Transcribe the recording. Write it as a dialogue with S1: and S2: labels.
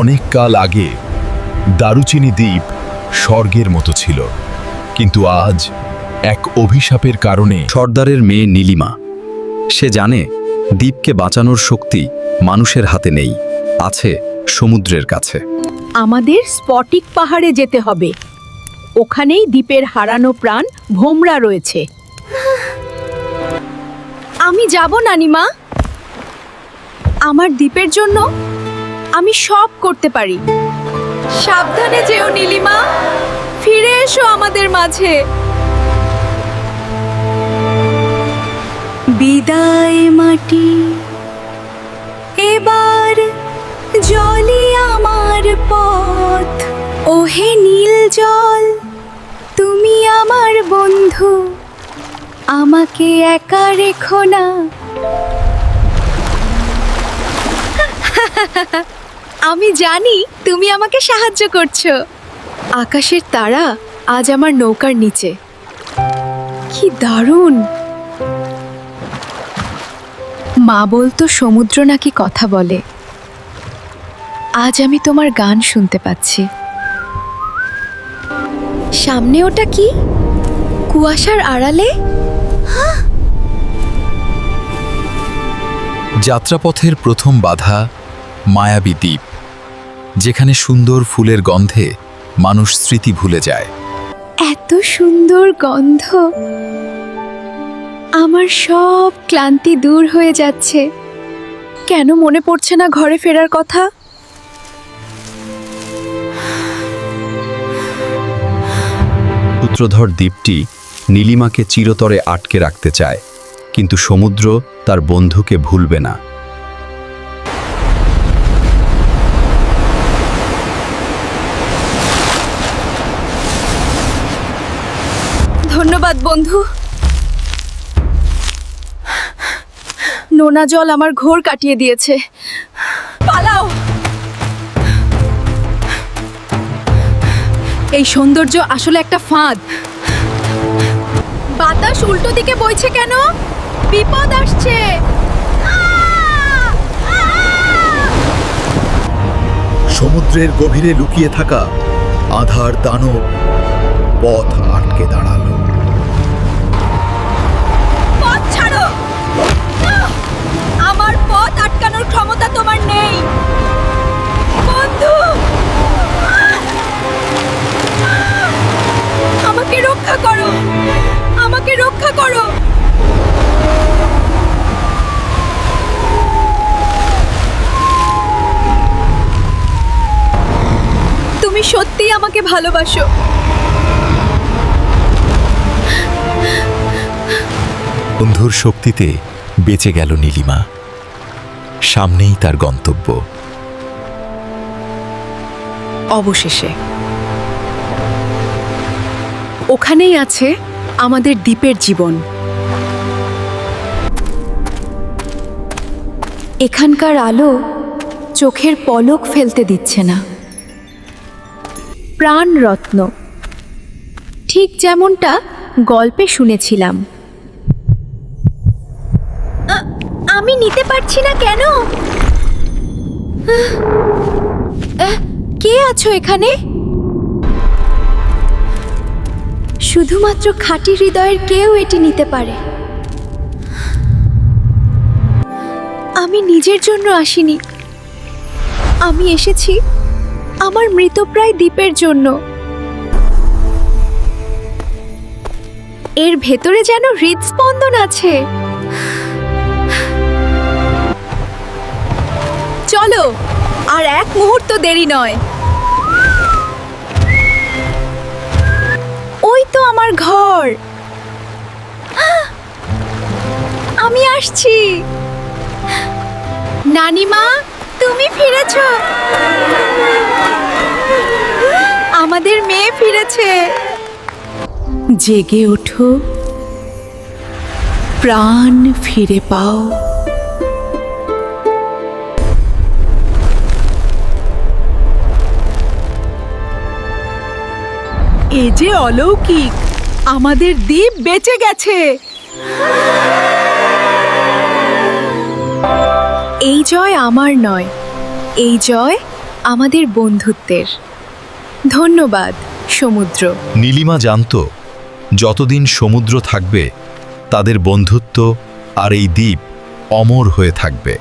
S1: অনেক কাল আগে দারুচিনি দ্বীপ স্বর্গের মতো ছিল। কিন্তু আজ এক অভিশাপের কারণে
S2: সর্দারের মেয়ে নীলিমা সে জানে দ্বীপকে বাঁচানোর শক্তি মানুষের হাতে নেই আছে সমুদ্রের কাছে।
S3: আমাদের স্পটিক পাহাড়ে যেতে হবে। ওখানেই দ্বীপের হারানো প্রাণ ভোমরা রয়েছে। আমি যাব নানিমা। আমার দ্বীপের জন্য আমি সব করতে পারি। সাবধানে যেও নীলিমা। ফিরে এসো আমাদের মাঝে। বিদায় মাটি, এবার জলই আমার পথ। ওহে নীল জল, তুমি আমার বন্ধু। আমাকে একা রেখো না। আমি জানি তুমি আমাকে সাহায্য করছ। আকাশের তারা আজ আমার নৌকার নিচে। কি দারুণ! মা বলতো, সমুদ্র নাকি কথা বলে। আজ আমি তোমার গান শুনতে পাচ্ছি। সামনে ওটা কি? কুয়াশার আড়ালে?
S2: যাত্রাপথের প্রথম বাধা মায়াবী দ্বীপ। যেখানে সুন্দর ফুলের গন্ধে মানুষ স্মৃতি ভুলে যায়।
S3: এত সুন্দর গন্ধ। আমার সব ক্লান্তি দূর হয়ে যাচ্ছে। কেন মনে পড়ছে না ঘরে ফেরার কথা?
S2: সূত্রধর দ্বীপটি নীলিমাকে চিরতরে আটকে রাখতে চায় কিন্তু সমুদ্র তার বন্ধুকে ভুলবে না।
S3: ধন্যবাদ, বন্ধু। নোনা জল আমার ঘোর কাটিয়ে দিয়েছে। পালাও! এই সৌন্দর্য আসলে একটা ফাঁদ। বাতাস উল্টো দিকে বইছে কেন? বিপদ আসছে!
S1: সমুদ্রের গভীরে লুকিয়ে থাকা আধার দানব পথ আটকে দাঁড়াল।
S3: আমাকে ভালোবাসো।
S2: বন্ধুর শক্তিতে বেঁচে গেল নীলিমা। সামনেই তার গন্তব্য।
S3: অবশেষে। ওখানেই আছে আমাদের দ্বীপের জীবন। এখানকার আলো চোখের পলক ফেলতে দিচ্ছে না। প্রাণ রত্ন ঠিক যেমনটা গল্পে শুনেছিলাম। আমি নিতে পারছি না কেন? কে আছো এখানে? শুধুমাত্র খাঁটি হৃদয়ের কেউ এটি নিতে পারে। আমি নিজের জন্য আসিনি। আমি এসেছি আমার মৃতপ্রায় দ্বীপের জন্য। এর ভেতরে যেন হৃদস্পন্দন আছে। চলো, আর এক মুহূর্ত দেরি নয়। ওই তো আমার ঘর। আমি আসছি। নানিমা, তুমি ফিরেছ? আমাদের মেয়ে ফিরেছে। জেগে ওঠো। প্রাণ ফিরে পাও। এ যে অলৌকিক, আমাদের দ্বীপ বেঁচে গেছে। এই জয় আমার নয়, এই জয় আমাদের বন্ধুত্বের। ধন্যবাদ, সমুদ্র।
S2: নীলিমা জানত, যতদিন সমুদ্র থাকবে, তাদের বন্ধুত্ব আর এই দ্বীপ অমর হয়ে থাকবে।